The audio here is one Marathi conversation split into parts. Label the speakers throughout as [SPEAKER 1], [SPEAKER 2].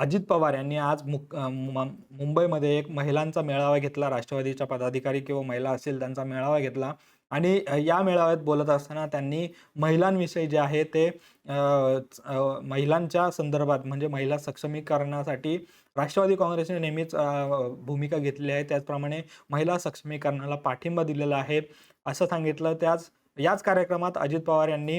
[SPEAKER 1] अजित पवार यांनी आज मुक मुंबईमध्ये एक महिलांचा मेळावा घेतला. राष्ट्रवादीच्या पदाधिकारी किंवा महिला असेल त्यांचा मेळावा घेतला आणि या मेळाव्यात बोलत असताना त्यांनी महिलांविषयी जे आहे ते महिलांच्या संदर्भात म्हणजे महिला सक्षमीकरणासाठी राष्ट्रवादी काँग्रेसने नेहमीच भूमिका घेतली आहे. त्याचप्रमाणे महिला सक्षमीकरणाला पाठिंबा दिलेला आहे, असं सांगितलं. त्याच याच कार्यक्रमात अजित पवार यांनी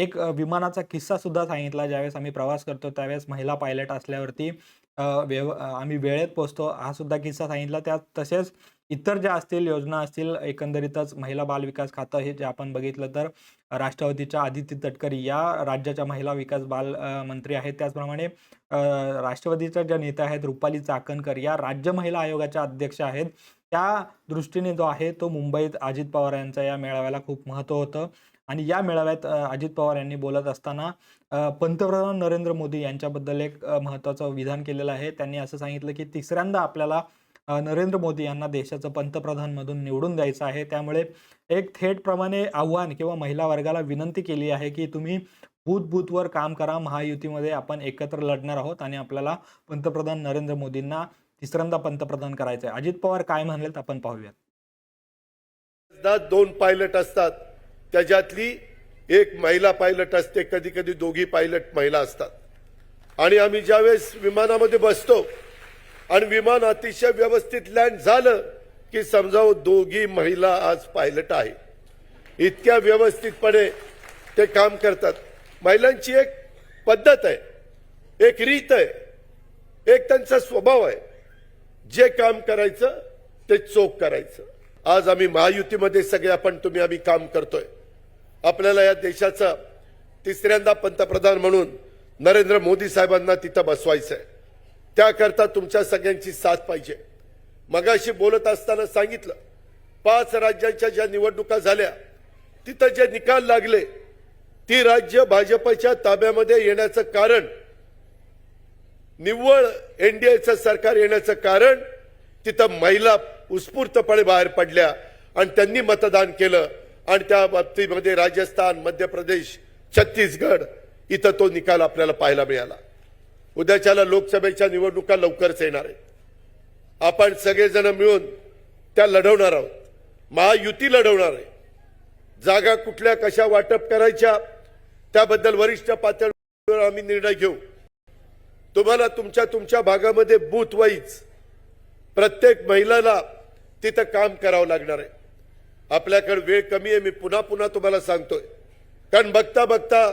[SPEAKER 1] एक विमानाचा विमानाचा किस्सासुद्धा सांगितला. ज्यावेळेस आम्ही प्रवास करतो त्यावेळेस महिला पायलट असल्यावरती व्यव आम्ही वेळेत पोचतो हा सुद्धा किस्सा सांगितला. त्यात तसेच इतर ज्या असतील योजना असतील एकंदरीतच महिला बाल विकास खातं हे जे आपण बघितलं तर राष्ट्रवादीच्या आदिती तटकरी या राज्याच्या महिला विकास बाल मंत्री आहेत. त्याचप्रमाणे राष्ट्रवादीच्या ज्या नेत्या आहेत रुपाली चाकणकर या राज्य महिला आयोगाच्या अध्यक्ष आहेत. त्या दृष्टीने जो आहे तो मुंबईत अजित पवार यांचा या मेळाव्याला खूप महत्त्व होतं आणि या मेळाव्यात अजित पवार यांनी बोलत असताना पंतप्रधान नरेंद्र मोदी यांच्याबद्दल एक महत्त्वाचं विधान केलेलं आहे. त्यांनी असं सांगितलं की तिसऱ्यांदा आपल्याला नरेंद्र मोदी यांना देशाचं पंतप्रधानमधून निवडून द्यायचं आहे. त्यामुळे एक थेटप्रमाणे आव्हान किंवा महिला वर्गाला विनंती केली आहे की तुम्ही बूथ-बूथवर काम करा. महायुतीमध्ये आपण एकत्र लढणार आहोत आणि आपल्याला पंतप्रधान नरेंद्र मोदींना तिसऱ्यांदा पंतप्रधान करायचं आहे. अजित पवार काय म्हणलेत आपण पाहूयात.
[SPEAKER 2] दोन पायलट असतात त्याच्यातली एक महिला पायलट असते कधी कधी दोघी पायलट महिला असतात आणि आम्ही ज्यावेळेस विमानामध्ये बसतो आणि विमान अतिशय व्यवस्थित लँड झालं की समजावं दोघी महिला आज पायलट आहे. इतक्या व्यवस्थितपणे ते काम करतात. महिलांची एक पद्धत आहे. एक रीत आहे. एक त्यांचा स्वभाव आहे. जे काम करायचं ते चोख करायचं. आज आम्ही महायुतीमध्ये सगळे आपण तुम्ही आम्ही काम करतोय. आपल्याला या देशाचा तिसऱ्यांदा पंतप्रधान म्हणून नरेंद्र मोदी साहेबांना तिथं बसवायचं आहे त्याकरता तुमच्या सगळ्यांची साथ पाहिजे. मगाशी बोलत असताना सांगितलं पाच राज्यांच्या ज्या निवडणुका झाल्या तिथं जे निकाल लागले ती राज्य भाजपच्या ताब्यामध्ये येण्याचं कारण निव्वळ एनडीएचं सरकार येण्याचं कारण तिथं महिला उत्स्फूर्तपणे बाहेर पडल्या आणि त्यांनी मतदान केलं आणि त्या बाबतीमध्ये राजस्थान मध्य प्रदेश छत्तीसगड इथं तो निकाल आपल्याला पाहायला मिळाला. उद्याच्याला लोकसभेच्या निवडणुका लवकरच येणार आहेत. आपण सगळेजण मिळून त्या लढवणार आहोत. महायुती लढवणार आहे. जागा कुठल्या कशा वाटप करायच्या त्याबद्दल वरिष्ठ पातळीवर आम्ही निर्णय घेऊ. तुम्हाला तुमच्या तुमच्या भागामध्ये बूथ वाईज प्रत्येक महिलाला तिथं काम करावं लागणार आहे. आपल्याकडे वेळ कमी आहे मी पुन्हा पुन्हा तुम्हाला सांगतोय. कारण बघता बघता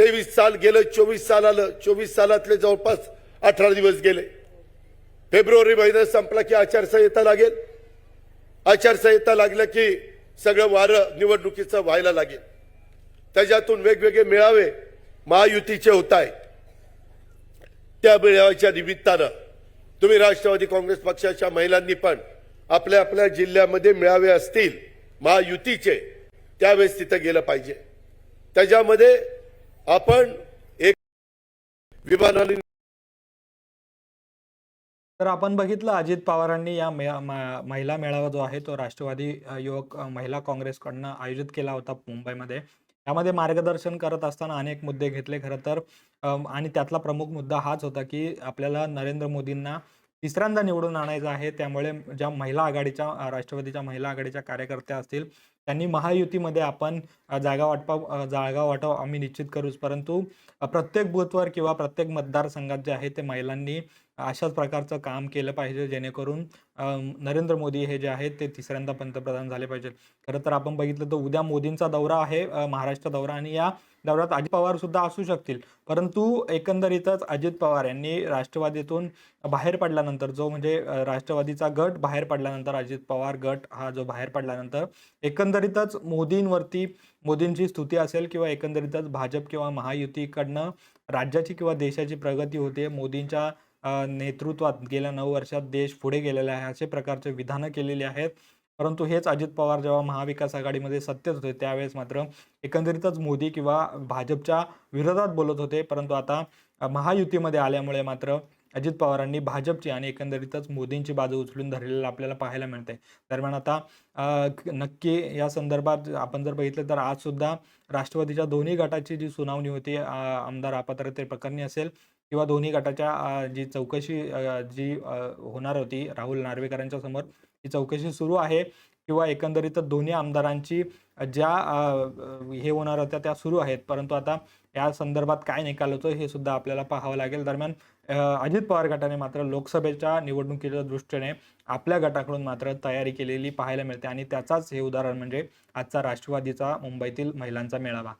[SPEAKER 2] तेवीस साल गेलं चोवीस साल आलं. चोवीस सालातले जवळपास अठरा दिवस गेले. फेब्रुवारी महिना संपला की आचारसंहिता लागेल. आचारसंहिता लागलं की सगळं वारं निवडणुकीचं व्हायला लागेल. त्याच्यातून वेगवेगळे मेळावे महायुतीचे होत आहेत. त्या मेळाव्याच्या निमित्तानं तुम्ही राष्ट्रवादी काँग्रेस पक्षाच्या महिलांनी पण आपल्या आपल्या जिल्ह्यामध्ये मेळावे असतील महायुतीचे त्यावेळेस तिथं गेलं पाहिजे. त्याच्यामध्ये आपण एक विमानाने
[SPEAKER 1] तर आपण बघितलं अजित पवारांनी या महिला मेळावा जो आहे तो राष्ट्रवादी युवक महिला काँग्रेसकडनं आयोजित केला होता मुंबईमध्ये. त्यामध्ये मार्गदर्शन करत असताना अनेक मुद्दे घेतले खरं तर. आणि त्यातला प्रमुख मुद्दा हाच होता की आपल्याला नरेंद्र मोदींना तिसऱ्यांदा निवडून आणायचं आहे. त्यामुळे ज्या महिला आघाडीच्या राष्ट्रवादीच्या महिला आघाडीच्या कार्यकर्त्या असतील त्यांनी महायुतीमध्ये आपण जागा वाटपा जागा वाटाव आम्ही निश्चित करूच. परंतु प्रत्येक बूथवर किंवा प्रत्येक मतदारसंघात जे आहे ते महिलांनी अशाच प्रकारचं काम केलं पाहिजे जेणेकरून नरेंद्र मोदी हे जे आहेत ते तिसऱ्यांदा पंतप्रधान झाले पाहिजेत. खरं तर आपण बघितलं तर उद्या मोदींचा दौरा आहे महाराष्ट्र दौरा आणि या दौऱ्यात अजित पवार सुद्धा असू शकतील. परंतु एकंदरीतच अजित पवार यांनी राष्ट्रवादीतून बाहेर पडल्यानंतर जो म्हणजे राष्ट्रवादीचा गट बाहेर पडल्यानंतर अजित पवार गट हा जो बाहेर पडल्यानंतर एकंदर एकंदरीतच मोदींवरती मोदींची स्तुती असेल किंवा एकंदरीतच भाजप किंवा महायुतीकडनं राज्याची किंवा देशाची प्रगती होते मोदींच्या नेतृत्वात गेल्या नऊ वर्षात देश पुढे गेलेला आहे असे प्रकारचे विधानं केलेली आहेत. परंतु हेच अजित पवार जेव्हा महाविकास आघाडीमध्ये सत्तेत होते त्यावेळेस मात्र एकंदरीतच मोदी किंवा भाजपच्या विरोधात बोलत होते. परंतु आता महायुतीमध्ये आल्यामुळे मात्र अजित पवारांनी भाजपची आणि एकंदरीतच मोदींची बाजू उचलून धरलेलं आपल्याला पाहायला मिळते दरम्यान आता नक्की या संदर्भात आपण जर बघितलं तर आज सुद्धा राष्ट्रवादीच्या दोन्ही गटाची जी सुनावणी होती आमदार अपात्रते प्रकरणी असेल किंवा दोन्ही गटाच्या जी चौकशी जी होणार होती राहुल नार्वेकरांच्या समोर ही चौकशी सुरू आहे. किंवा एकंदरीतच दोन्ही आमदारांची ज्या हे होणार होत्या त्या सुरू आहेत. परंतु आता या संदर्भात काय निकाल होतो हे सुद्धा आपल्याला पाहावं लागेल. दरम्यान अजित पवार गटाने मात्र लोकसभेच्या निवडणुकीच्या दृष्टीने आपल्या गटाकडून मात्र तयारी केलेली पाहायला मिळते आणि त्याचाच हे उदाहरण म्हणजे आजचा राष्ट्रवादीचा मुंबईतील महिलांचा मेळावा.